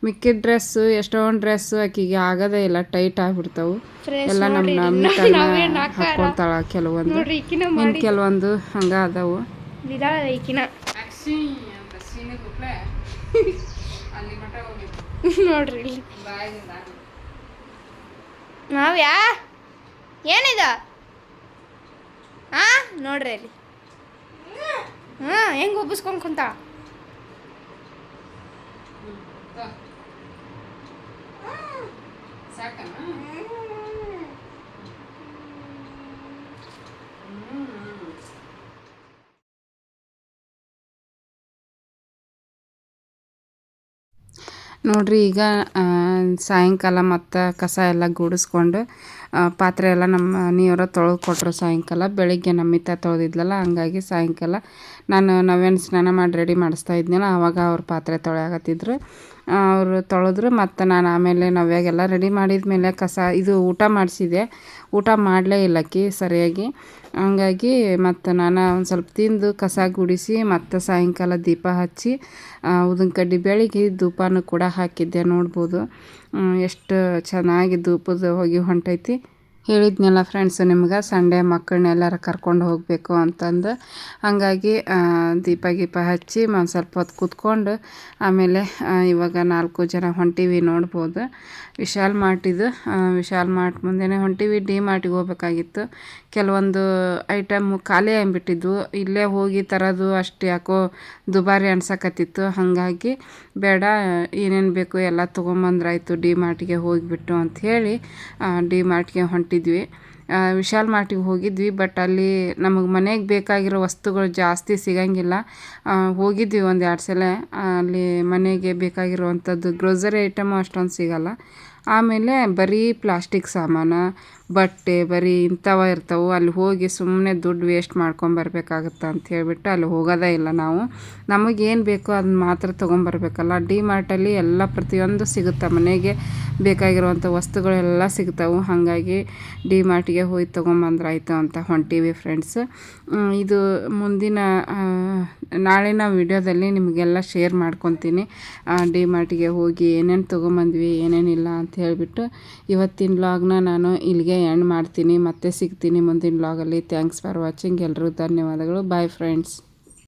ಮಿಕ್ಕಿದ ಡ್ರೆಸ್ಸು ಎಷ್ಟೊಂದು ಡ್ರೆಸ್ಸು ಆಕೆಗೆ ಆಗೋದೇ ಇಲ್ಲ ಟೈಟ್ ಆಗಿಬಿಡ್ತಾವು. ಎಲ್ಲ ನಮ್ಮ ನಮ್ಮ ನಾವೇನ್ ಕೆಲವೊಂದು. ಇನ್ನು ಮಾಡಿ. ಕೆಲವೊಂದು ಹಂಗೆ ಅದಾವು. ನೋಡ್ರಿ ಇಲ್ಲಿ. ನಾವ್ಯಾ ಏನಿದ? ಹಾ ನೋಡ್ರಿ ಅಲ್ಲಿ. ಹಾ ಹೆಂಗೆ ಒಬ್ಬಿಸ್ಕೊಂಡ್ ಕುಂತ? ಸಾಕನ? ನೋಡ್ರಿ ಈಗ ಸಾಯಂಕಾಲ ಮತ್ತು ಕಸ ಎಲ್ಲ ಗುಡಿಸ್ಕೊಂಡು ಪಾತ್ರೆ ಎಲ್ಲ ನಮ್ಮ ನೀವರ ತೊಳೆದು ಕೊಟ್ಟರು ಸಾಯಂಕಾಲ. ಬೆಳಿಗ್ಗೆ ನಮ್ಮಿತ ತೊಳೆದಿದ್ಲಲ್ಲ, ಹಂಗಾಗಿ ಸಾಯಂಕಾಲ ನಾನು ನಾವೇನು ಸ್ನಾನ ಮಾಡಿ ರೆಡಿ ಮಾಡಿಸ್ತಾ ಇದ್ನಲ್ಲ ಆವಾಗ ಅವ್ರ ಪಾತ್ರೆ ತೊಳೆಯಾಗತ್ತಿದ್ರು ಅವರು ತೊಳೆದ್ರು, ಮತ್ತು ನಾನು ಆಮೇಲೆ ನವ್ಯಾಗೆಲ್ಲ ರೆಡಿ ಮಾಡಿದ ಮೇಲೆ ಕಸ, ಇದು ಊಟ ಮಾಡಿಸಿದೆ ಊಟ ಮಾಡಲೇ ಇಲ್ಲ ಇಲ್ಲಕ್ಕಿ ಸರಿಯಾಗಿ. ಹಂಗಾಗಿ ಮತ್ತು ನಾನು ಒಂದು ಸ್ವಲ್ಪ ತಿಂದು ಕಸ ಗುಡಿಸಿ ಮತ್ತು ಸಾಯಂಕಾಲ ದೀಪ ಹಚ್ಚಿ ಉದಿನ ಕಡ್ಡಿ ಬೆಳಗ್ಗೆ ಧೂಪನೂ ಕೂಡ ಹಾಕಿದ್ದೆ ನೋಡ್ಬೋದು. ಎಷ್ಟು ಚೆನ್ನಾಗಿ ಧೂಪದ ಹೊಗೆ ಹೊಂಟೈತಿ. ಹೇಳಿದ್ನಲ್ಲ ಫ್ರೆಂಡ್ಸ್ ನಿಮ್ಗೆ ಸಂಡೇ ಮಕ್ಕಳನ್ನೆಲ್ಲರ ಕರ್ಕೊಂಡು ಹೋಗಬೇಕು ಅಂತಂದು. ಹಾಗಾಗಿ ದೀಪ ಗೀಪ ಹಚ್ಚಿ ಒಂದು ಸ್ವಲ್ಪ ಹೊತ್ತು ಕೂತ್ಕೊಂಡು, ಆಮೇಲೆ ಇವಾಗ ನಾಲ್ಕು ಜನ ಹೊಂಟಿವಿ ನೋಡ್ಬೋದು. ವಿಶಾಲ್ ಮಾರ್ಟಿದು ವಿಶಾಲ್ ಮಾರ್ಟ್ ಮುಂದೆನೇ ಹೊಂಟಿವಿ ಡಿ ಮಾರ್ಟಿಗೆ ಹೋಗ್ಬೇಕಾಗಿತ್ತು. ಕೆಲವೊಂದು ಐಟಮ್ ಖಾಲಿ ಆಗಿಬಿಟ್ಟಿದ್ವು. ಇಲ್ಲೇ ಹೋಗಿ ತರೋದು ಅಷ್ಟು ಯಾಕೋ ದುಬಾರಿ ಅನ್ಸಕತ್ತಿತ್ತು. ಹಾಗಾಗಿ, ಬೇಡ, ಏನೇನು ಬೇಕು ಎಲ್ಲ ತೊಗೊಂಬಂದ್ರಾಯ್ತು ಡಿ ಮಾರ್ಟಿಗೆ ಹೋಗಿಬಿಟ್ಟು ಅಂತ ಹೇಳಿ ಡಿ ಮಾರ್ಟ್ಗೆ ಹೊಂಟಿದ್ವಿ ಆ, ವಿಶಾಲ್ ಮಾರ್ಟಿಗೆ ಹೋಗಿದ್ವಿ ಬಟ್ ಅಲ್ಲಿ ನಮಗೆ ಮನೆಗೆ ಬೇಕಾಗಿರೋ ವಸ್ತುಗಳು ಜಾಸ್ತಿ ಸಿಗಂಗಿಲ್ಲ. ಹೋಗಿದ್ವಿ ಒಂದು ಎರಡು ಸಲ. ಅಲ್ಲಿ ಮನೆಗೆ ಬೇಕಾಗಿರುವಂಥದ್ದು ಗ್ರೋಸರಿ ಐಟಮು ಅಷ್ಟೊಂದು ಸಿಗಲ್ಲ. ಆಮೇಲೆ ಬರೀ ಪ್ಲಾಸ್ಟಿಕ್ ಸಾಮಾನು, ಬಟ್ಟೆ, ಬರೀ ಇಂಥವ ಇರ್ತವೆ. ಅಲ್ಲಿ ಹೋಗಿ ಸುಮ್ಮನೆ ದುಡ್ಡು ವೇಸ್ಟ್ ಮಾಡ್ಕೊಂಬರ್ಬೇಕಾಗತ್ತೆ ಅಂತ ಹೇಳಿಬಿಟ್ಟು ಅಲ್ಲಿ ಹೋಗೋದೇ ಇಲ್ಲ ನಾವು. ನಮಗೇನು ಬೇಕೋ ಅದನ್ನ ಮಾತ್ರ ತೊಗೊಂಬರ್ಬೇಕಲ್ಲ ಡಿ ಮಾರ್ಟಲ್ಲಿ ಎಲ್ಲ ಪ್ರತಿಯೊಂದು ಸಿಗುತ್ತೆ. ಮನೆಗೆ ಬೇಕಾಗಿರುವಂಥ ವಸ್ತುಗಳೆಲ್ಲ ಸಿಗ್ತಾವೆ. ಹಾಗಾಗಿ ಡಿ ಮಾರ್ಟಿಗೆ ಹೋಗಿ ತೊಗೊಂಬಂದ್ರಾಯ್ತು ಅಂತ ಹೊಂಟೀವಿ ಫ್ರೆಂಡ್ಸ್ ಇದು ಮುಂದಿನ ನಾಳಿನ ವಿಡಿಯೋದಲ್ಲಿ ನಿಮಗೆಲ್ಲ ಶೇರ್ ಮಾಡ್ಕೊತೀನಿ. ಡಿ ಮಾರ್ಟಿಗೆ ಹೋಗಿ ಏನೇನು ತೊಗೊಂಬಂದ್ವಿ, ಏನೇನಿಲ್ಲ ಅಂತ ಹೇಳಿಬಿಟ್ಟು ಇವತ್ತಿನ ವ್ಲಾಗ್ನ ನಾನು ಇಲ್ಲಿಗೆ ಎಂಡ್ ಮಾಡ್ತೀನಿ. ಮತ್ತೆ ಸಿಗ್ತೀನಿ ಮುಂದಿನ ವ್ಲಾಗಲ್ಲಿ ಥ್ಯಾಂಕ್ಸ್ ಫಾರ್ ವಾಚಿಂಗ್ ಎಲ್ಲರೂ ಧನ್ಯವಾದಗಳು. Bye friends